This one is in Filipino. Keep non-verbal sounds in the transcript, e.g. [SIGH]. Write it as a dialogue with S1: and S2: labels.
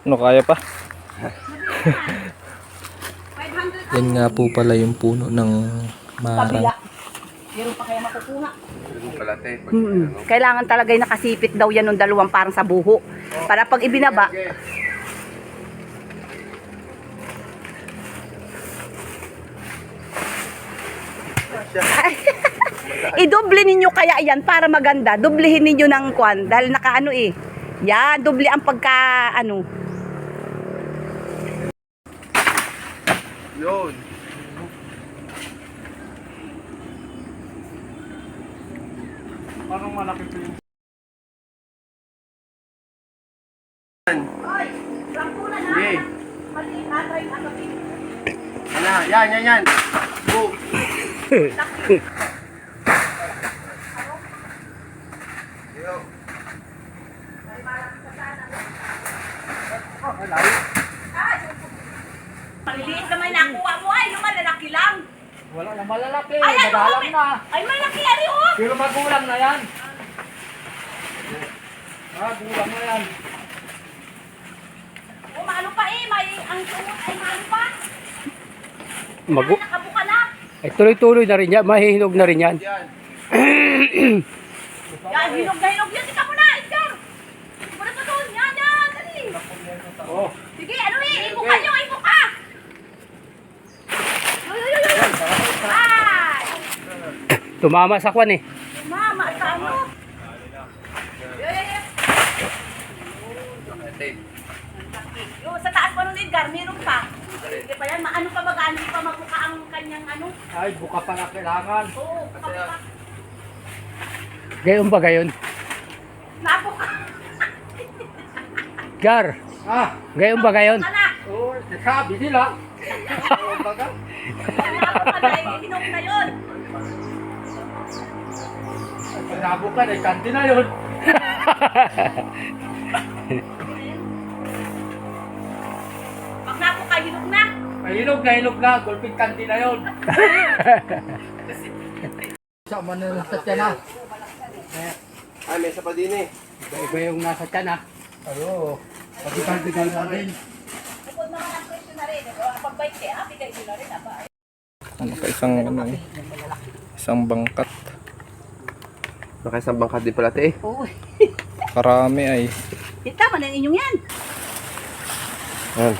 S1: Ano kaya pa?
S2: 500
S1: Yan nga po pala yung puno ng marang.
S2: Meron pa kaya makukuha.
S3: Pala, te. Pag,
S2: Mm Kailangan talaga yung nakasipit daw yan ng dalawang parang sa buho. Para pag ibinaba, [LAUGHS] idoble ninyo kaya yan para maganda. Doblehin ninyo ng kwan dahil nakaano eh. Yan, doble ang pagka ano.
S3: Yun.
S1: Parang malaki po yung...
S2: Oy, langkuna na.
S3: Sige.
S2: Maliit na try ano
S3: Ano, yan, yan, yan. Go. Yo.
S2: Maliliit naman nakuha mo ay, yung malalaki lang.
S4: Wala na malalaki,
S2: Ay, ay,
S4: madalang
S2: oh,
S4: na.
S2: Ay, malaki ari oh.
S4: Pero magulang na yan. Ah, gulang na yan.
S2: O, maano pa eh, may ang sumot ay maano pa.
S4: Magu
S2: Ay, nakabuka na.
S4: Ay, tuloy-tuloy na rin yan. Mahihinog na rin yan.
S3: Yan.
S2: Yan, hinog na hinog yan. Tika mo na, Edgar. Muna ka doon. Yan, yan, dali.
S4: Oh.
S2: Sige, ano eh, ibuka nyo, ibuka. Yo, yo, yo, yo, yo. Ay,
S4: Tumama sa kwan eh.
S2: mama, sa ano? Yo, yo, yo.
S3: Te.
S2: Yo, sa taas pa nun, Edgar, meron pa. Hindi pa yan, maano pa baga, hindi pa magbuka ang kanyang ano.
S4: Ay, buka pa na kailangan.
S2: Oo, buka pa.
S4: Gayon ba gayon?
S2: Nabuka.
S4: Gar,
S3: Ah.
S4: gayon ba gayon? Oo, sabi nila. [LAUGHS]
S2: Nabuka na, eh, hinog na yun.
S4: Pag nabukan, ay kanti na yun.
S2: Pag nabuka, hinog na.
S4: Mahinog na hinog na. Gulping kanti na yun. Sama na lang [LAUGHS] sa tiyan ah.
S3: Ay, may isa pa din eh.
S4: Iba-iba yung nasa tiyan ah. Ayo, pagkikal-bigay na rin.
S2: Bukod naman ang presyo na rin. Pag bike eh, ah, bigay ko na rin. Aba,
S1: Ano ka isang ano eh. Isang bangkat.
S3: Nakaisang bangkat din pala, te.
S2: Oo.
S1: Karami ay.
S2: Tama na inyong yan.
S3: Yan.